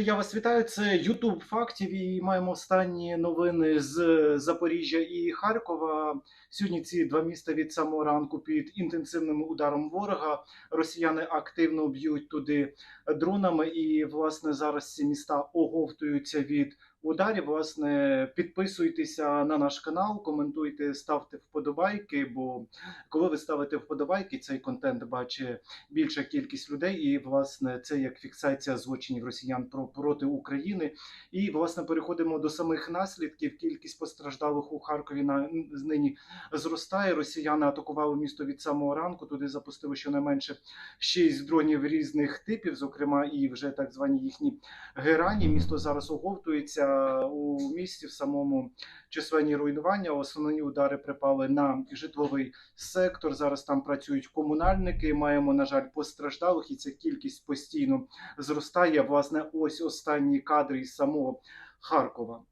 Отже, я вас вітаю. Це YouTube фактів і маємо останні новини з Запоріжжя і Харкова. Сьогодні ці два міста від самого ранку під інтенсивним ударом ворога. Росіяни активно б'ють туди дронами, і власне зараз ці міста оговтуються від ударів. Власне, підписуйтеся на наш канал, коментуйте, ставте вподобайки. Бо коли ви ставите вподобайки, цей контент бачить більша кількість людей, і власне це як фіксація злочинів росіян про проти України. І власне переходимо до самих наслідків. Кількість постраждалих у Харкові на нині зростає. Росіяни атакували місто від самого ранку. Туди запустили щонайменше шість дронів різних типів, зокрема і вже так звані їхні герані. Місто зараз оговтується у місті в самому численні руйнування. Основні удари припали на житловий сектор. Зараз там працюють комунальники. Маємо, на жаль, постраждалих, і ця кількість постійно зростає. Власне, ось останні кадри із самого Харкова.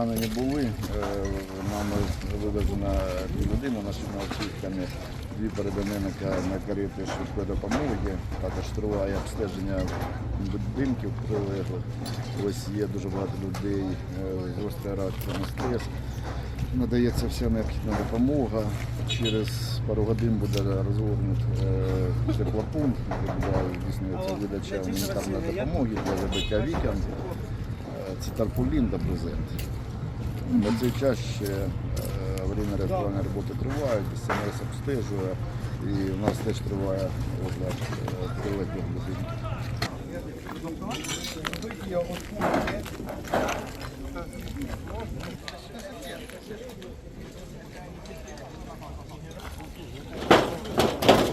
Поранені були. Е, Нами вивезена людина нашими автівками. Дві переданинника на карети швидкої допомоги. Також триває обстеження будинків прилеглих. Ось є дуже багато людей е, з на стрес. Надається вся необхідна допомога. Через пару годин буде розгорнут е, теплопункт, де здійснюється видача гуманітарної допомоги для забиття вікон. Е, Це тарпулін та брезент. На цей час ще е, аварійно роботи тривають, СМС обстежує і в нас теж триває огляд е, будинків.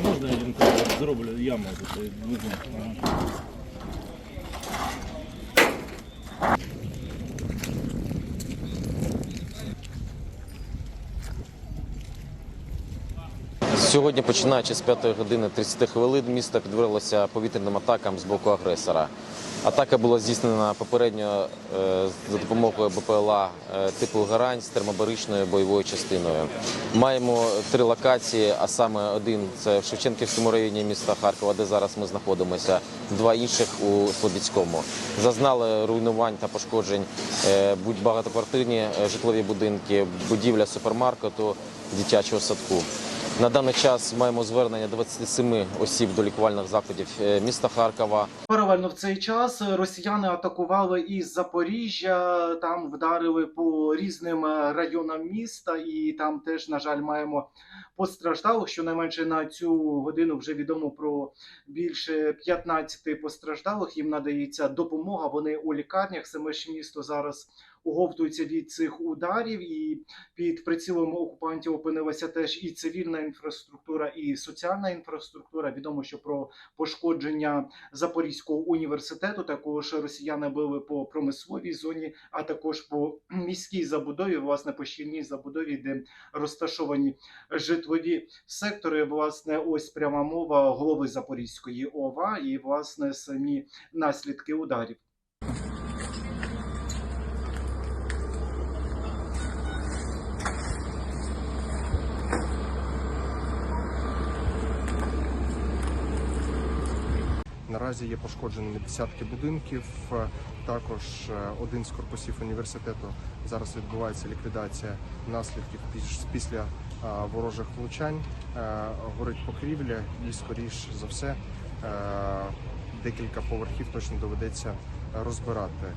Можна я зроблю яму Сьогодні, починаючи з 5 години 30 хвилин, місто підверглося повітряним атакам з боку агресора. Атака була здійснена попередньо е, за допомогою БПЛА е, типу «Гарань» з термобаричною бойовою частиною. Маємо три локації, а саме один це в Шевченківському районі міста Харкова, де зараз ми знаходимося, два інших у Слобідському. Зазнали руйнувань та пошкоджень е, будь багатоквартирні житлові будинки, будівля супермаркету, дитячого садку. На даний час маємо звернення 27 осіб до лікувальних закладів е, міста Харкова. Паралельно в цей час росіяни атакували із Запоріжжя. Там вдарили по різним е, районам міста, і там теж, на жаль, маємо постраждалих. Щонайменше на цю годину вже відомо про більше 15 постраждалих. Їм надається допомога. Вони у лікарнях. Саме ж місто зараз оговтується від цих ударів, і під прицілом окупантів опинилася теж і цивільна інфраструктура, і соціальна інфраструктура. Відомо, що про пошкодження Запорізького університету також росіяни били по промисловій зоні, а також по міській забудові, власне, по щільній забудові, де розташовані житлові сектори. Власне, ось пряма мова голови Запорізької ОВА і власне самі наслідки ударів. Наразі є пошкоджені десятки будинків. Е, Також е, один з корпусів університету зараз відбувається ліквідація наслідків піс- після е, ворожих влучань. Горить покрівля і, скоріш за все, декілька поверхів точно доведеться розбирати.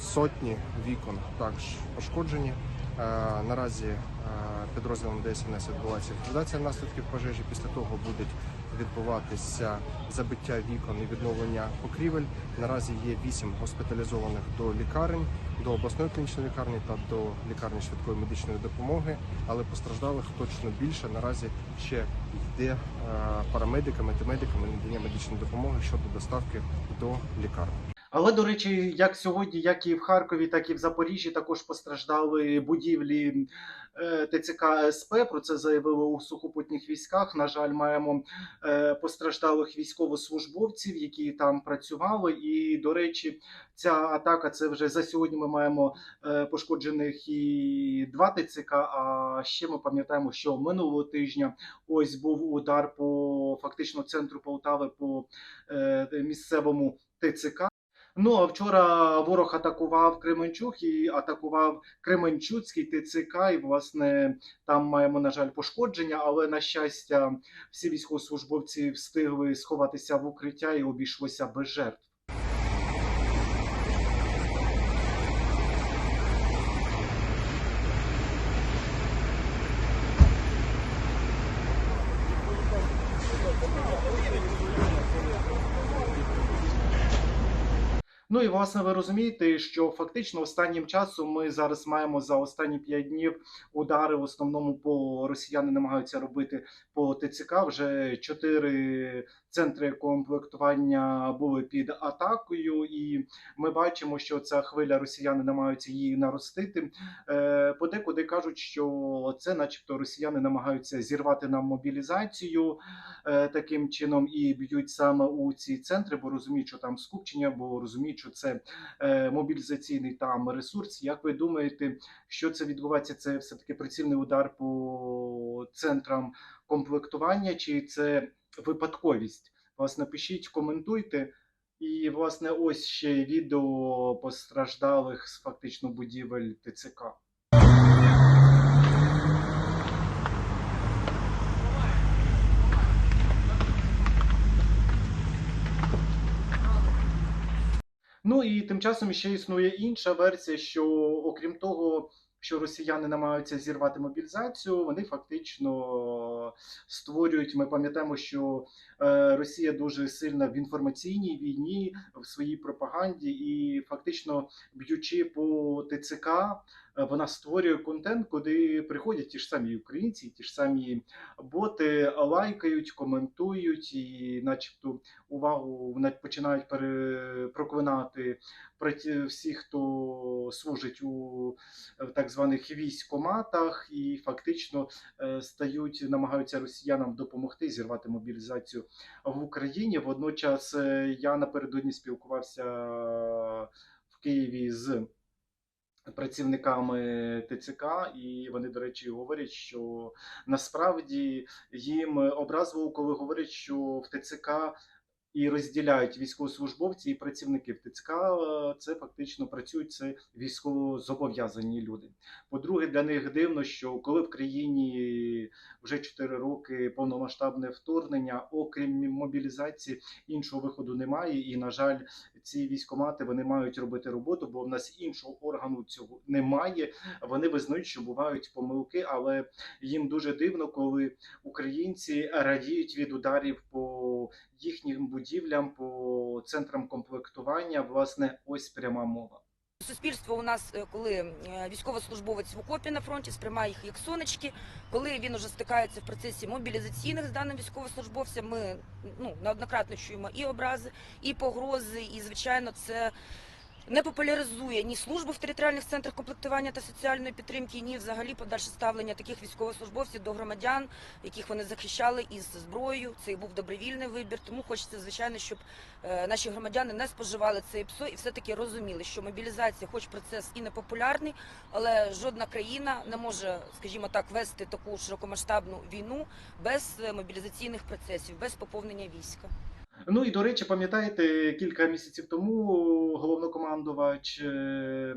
Сотні вікон також пошкоджені. Наразі підрозділом ДСНС відбувається ліквідація наслідків пожежі. Після того будуть відбуватися забиття вікон і відновлення покрівель. Наразі є вісім госпіталізованих до лікарень, до обласної клінічної лікарні та до лікарні швидкої медичної допомоги. Але постраждалих точно більше. Наразі ще йде е, парамедиками та медиками надання медичної допомоги щодо доставки до лікарні. Але, до речі, як сьогодні, як і в Харкові, так і в Запоріжжі також постраждали будівлі е, ТЦК СП. Про це заявили у сухопутних військах. На жаль, маємо е, постраждалих військовослужбовців, які там працювали. І, до речі, ця атака це вже за сьогодні. Ми маємо е, пошкоджених і два ТЦК. А ще ми пам'ятаємо, що минулого тижня ось був удар по фактично центру Полтави по місцевому ТЦК. Ну а вчора ворог атакував Кременчук і атакував Кременчуцький ТЦК. І власне там маємо на жаль пошкодження, але на щастя, всі військовослужбовці встигли сховатися в укриття і обійшлося без жертв. Ну і власне ви розумієте, що фактично останнім часом ми зараз маємо за останні 5 днів удари в основному по росіяни намагаються робити по ТЦК. Вже чотири центри комплектування були під атакою, і ми бачимо, що ця хвиля росіяни намагаються її наростити. Е, Подекуди кажуть, що це, начебто, росіяни намагаються зірвати нам мобілізацію е, таким чином і б'ють саме у ці центри, бо розуміють, що там скупчення, бо розуміють, що це е, мобілізаційний там ресурс. Як ви думаєте, що це відбувається? Це все таки прицільний удар по центрам комплектування, чи це випадковість? Власне, пишіть, коментуйте. І, власне, ось ще відео постраждалих з фактично будівель ТЦК. Ну і тим часом ще існує інша версія, що окрім того, що росіяни намагаються зірвати мобілізацію, вони фактично створюють. Ми пам'ятаємо, що е, Росія дуже сильна в інформаційній війні, в своїй пропаганді, і фактично б'ючи по ТЦК, вона створює контент, куди приходять ті ж самі українці, ті ж самі боти лайкають, коментують і, начебто, увагу починають проклинати всіх, хто служить у е, так званих військоматах, і фактично е, стають, намагаються росіянам допомогти зірвати мобілізацію в Україні. Водночас е, я напередодні спілкувався в Києві з працівниками ТЦК, і вони, до речі, говорять, що насправді їм образливо, коли говорять, що в ТЦК і розділяють військовослужбовці і працівники в ТЦК. е, Це фактично працюють це військовозобов'язані люди. По-друге, для них дивно, що коли в країні вже 4 роки повномасштабне вторгнення, окрім мобілізації, іншого виходу немає. І на жаль, ці військомати вони мають робити роботу, бо в нас іншого органу цього немає. Вони визнають, що бувають помилки, але їм дуже дивно, коли українці радіють від ударів по їхнім будівлям, по центрам комплектування. Власне, ось пряма мова. Суспільство у нас, е, коли е, військовослужбовець в окопі на фронті сприймає їх як сонечки, коли він уже стикається в процесі мобілізаційних з даним військовослужбовцем, ми ну неоднократно чуємо і образи, і погрози, і звичайно, це не популяризує ні службу в територіальних центрах комплектування та соціальної підтримки, ні взагалі подальше ставлення таких військовослужбовців до громадян, яких вони захищали із зброєю. Це і був добровільний вибір. Тому хочеться, звичайно, щоб е, наші громадяни не споживали цей псо і все-таки розуміли, що мобілізація, хоч процес і не популярний, але жодна країна не може, скажімо так, вести таку широкомасштабну війну без е, мобілізаційних процесів, без поповнення війська. Ну і до речі, пам'ятаєте, кілька місяців тому головнокомандувач е,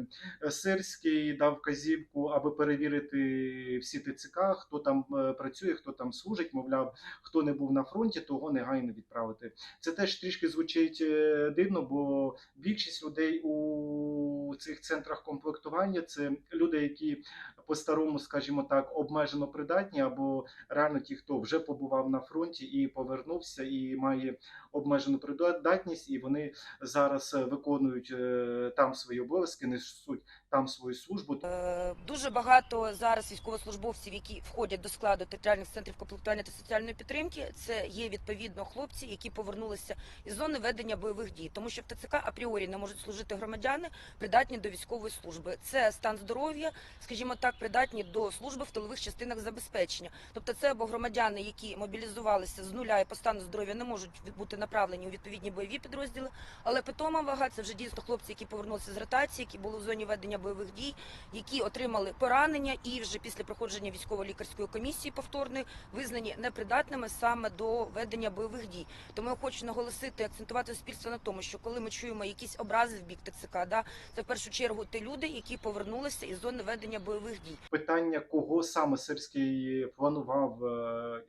Сирський дав вказівку, аби перевірити всі ТЦК, хто там е, працює, хто там служить. Мовляв, хто не був на фронті, того негайно відправити. Це теж трішки звучить е, дивно, бо більшість людей у цих центрах комплектування це люди, які по-старому, скажімо так, обмежено придатні, або реально ті, хто вже побував на фронті і повернувся, і має обмежену придатність, і вони зараз е, виконують е, там свої обов'язки, несуть там свою службу. Е, Дуже багато зараз військовослужбовців, які входять до складу територіальних центрів комплектування та соціальної підтримки. Це є відповідно хлопці, які повернулися із зони ведення бойових дій, тому що в ТЦК апріорі не можуть служити громадяни, придатні до військової служби. Це стан здоров'я, скажімо так, придатні до служби в тилових частинах забезпечення. Тобто, це або громадяни, які мобілізувалися з нуля і по стану здоров'я не можуть бути направлені у відповідні бойові підрозділи. Але питома вага це вже дійсно хлопці, які повернулися з ротації, які були в зоні ведення бойових дій, які отримали поранення і вже після проходження військово-лікарської комісії повторної визнані непридатними саме до ведення бойових дій. Тому я хочу наголосити, акцентувати суспільство на тому, що коли ми чуємо якісь образи в бік ТЦК, да, це в першу чергу ті люди, які повернулися із зони ведення бойових дій. Питання, кого саме Сирський планував е,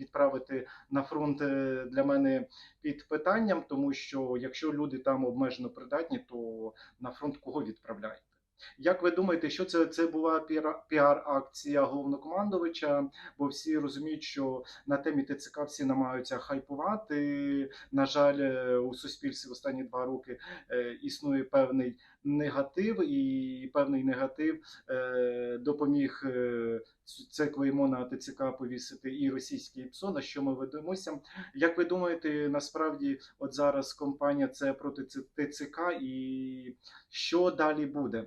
відправити на фронт е, для мене під питанням, тому що якщо люди там обмежено придатні, то на фронт кого відправляєте? Як ви думаєте, що це, це була піар-акція головнокомандувача? Бо всі розуміють, що на темі ТЦК всі намагаються хайпувати. На жаль, е, у суспільстві останні два роки е, існує певний негатив, і певний негатив е, допоміг це клеймо на ТЦК повісити і російський ПСО, на що ми ведемося. Як ви думаєте, насправді, от зараз компанія це проти ТЦК, і що далі буде?